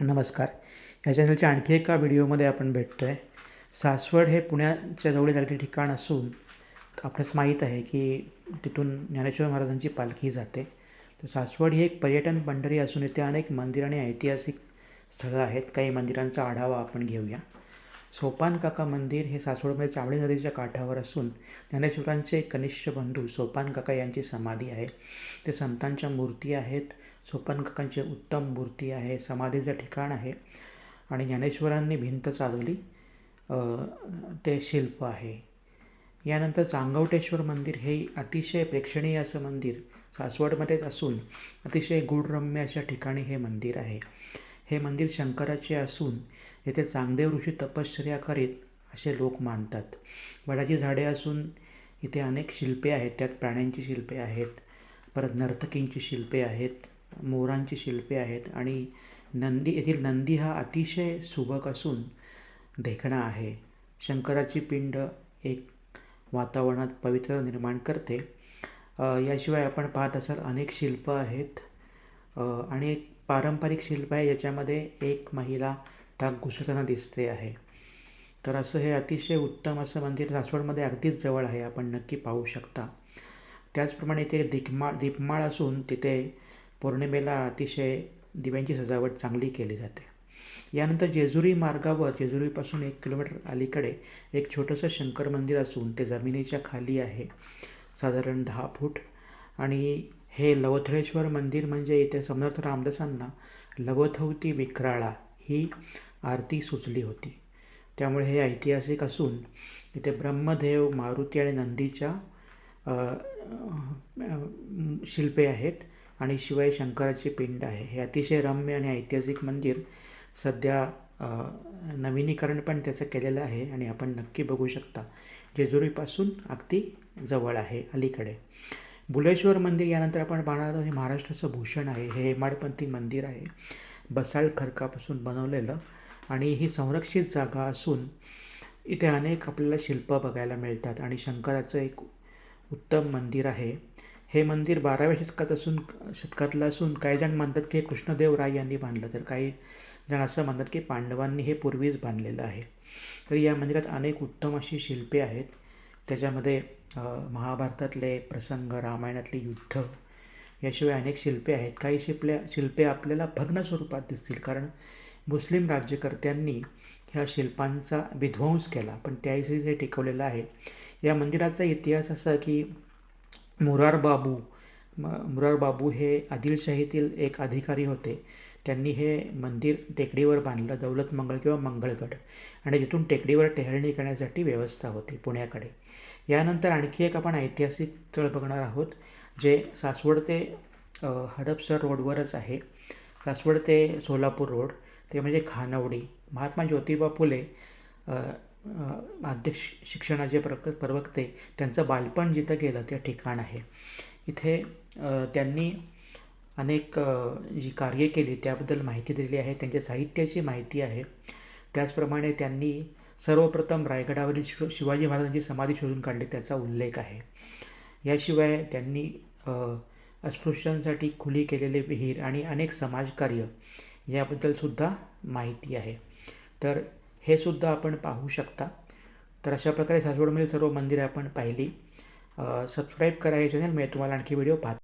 नमस्कार. या चॅनलच्या आणखी एका व्हिडिओमध्ये आपण भेटतो आहे सासवड हे पुण्याच्या जवळील अगदी ठिकाण असून आपल्यास माहीत आहे की तिथून ज्ञानेश्वर महाराजांची पालखी जाते. तर सासवड ही एक पर्यटन पंढरी असून इथे अनेक मंदिर आणि ऐतिहासिक स्थळं आहेत. काही मंदिरांचा आढावा आपण घेऊया. सोपान काका मंदिर हे सासवडमध्ये चावळी नदीच्या काठावर असून ज्ञानेश्वरांचे कनिष्ठ बंधू सोपान काका यांची समाधी आहे. ते संतांच्या मूर्ती आहेत. सोपान काकांची उत्तम मूर्ती आहे. समाधीचं ठिकाण आहे आणि ज्ञानेश्वरांनी भिंत चालवली. ते शिल्प आहे. यानंतर चांगवटेश्वर मंदिर हे अतिशय प्रेक्षणीय असं मंदिर सासवडमध्येच असून अतिशय गूढरम्य अशा ठिकाणी हे मंदिर आहे. हे मंदिर शंकराचे असून येथे चांगदेव ऋषी तपश्चर्या करीत असे लोक मानतात. वडाची झाडे असून इथे अनेक शिल्पे आहेत. त्यात प्राण्यांची शिल्पे आहेत परत नर्तकींची शिल्पे आहेत मोरांची शिल्पे आहेत आणि नंदी येथील नंदी हा अतिशय सुबक असून देखणा आहे. शंकराची पिंड एक वातावरणात पवित्र निर्माण करते. याशिवाय आपण पाहत असाल अनेक शिल्प आहेत. आणि एक पारंपरिक शिल्प आहे याच्यामध्ये एक महिला ताक घुसताना दिसते आहे. तर असं हे अतिशय उत्तम असं मंदिर सासवडमध्ये अगदीच जवळ आहे आपण नक्की पाहू शकता. त्याचप्रमाणे इथे दिगमाळ दीपमाळ असून तिथे पौर्णिमेला अतिशय दिव्यांची सजावट चांगली केली जाते. यानंतर जेजुरी मार्गावर जेजुरीपासून एक किलोमीटर अलीकडे एक छोटंसं शंकर मंदिर असून ते जमिनीच्या खाली आहे. साधारण दहा फूट आणि हे लवथळेश्वर मंदिर म्हणजे इथे समर्थ रामदासांना लवथवती विक्राळा ही आरती सुचली होती. त्यामुळे हे ऐतिहासिक असून इथे ब्रह्मदेव मारुती आणि नंदीच्या शिल्पे आहेत आणि शिवाय शंकराची पिंड आहे. हे अतिशय रम्य आणि ऐतिहासिक मंदिर सध्या नवीनीकरण पण त्याचं केलेलं आहे आणि आपण नक्की बघू शकता. जेजुरीपासून अगदी जवळ आहे अलीकडे. बुलेश्वर मंदिर यानंतर आपण पाहणार आहोत हे महाराष्ट्राचं भूषण आहे. हे हेमाडपंथी मंदिर आहे. बसाळ खडकापासून बनवलेलं आणि ही संरक्षित जागा असून इथे अनेक आपल्याला शिल्प बघायला मिळतात आणि शंकराचं एक उत्तम मंदिर आहे. हे मंदिर बाराव्या शतकात असून शतकातलं असून काही जण म्हणतात की कृष्णदेव राय यांनी बांधलं तर काही जण असं म्हणतात की पांडवांनी हे पूर्वीच बांधलेलं आहे. तर या मंदिरात अनेक उत्तम अशी शिल्पे आहेत. त्याच्यामध्ये महाभारतातले प्रसंग रामायणातले युद्ध याशिवाय अनेक शिल्पे आहेत. काही शिल्पल्या शिल्पे आपल्याला भग्न स्वरूपात दिसतील. कारण मुस्लिम राज्यकर्त्यांनी ह्या शिल्पांचा विध्वंस केला पण त्याही हे टिकवलेलं आहे या मंदिराचा इतिहास असा की मुरारबाबू म मुरार बाबू हे आदिलशाहीतील एक अधिकारी होते. त्यांनी हे मंदिर टेकडीवर बांधलं दौलत मंगळ किंवा मंगळगड आणि तिथून टेकडीवर टेहळणी करण्यासाठी व्यवस्था होती पुण्याकडे. यानंतर आणखी एक आपण ऐतिहासिक स्थळ बघणार आहोत जे सासवड ते हडपसर रोडवरच आहे. सासवड ते सोलापूर रोड ते म्हणजे खानवडी. महात्मा ज्योतिबा फुले अध्यक्ष शिक्षणाचे प्रक प्रवक्ते त्यांचं बालपण जिथं गेलं ते ठिकाण आहे. इथे त्यांनी अनेक जी कार्ये केली त्याबद्दल माहिती दिलेली आहे. त्यांच्या साहित्याची माहिती आहे. त्याचप्रमाणे त्यांनी सर्वप्रथम रायगडावरील शिव शिवाजी महाराजांची समाधी शोधून काढली त्याचा उल्लेख आहे. याशिवाय त्यांनी अस्पृश्यांसाठी खुली केलेले विहीर आणि अनेक समाजकार्य याबद्दलसुद्धा माहिती आहे. तर हे सुद्धा आपण पाहू शकता. तर अशा प्रकारे सासवडमधील सर्व मंदिरे आपण पाहिली. सबस्क्राईब करा हे चॅनल म्हणजे तुम्हाला आणखी व्हिडिओ पाहता.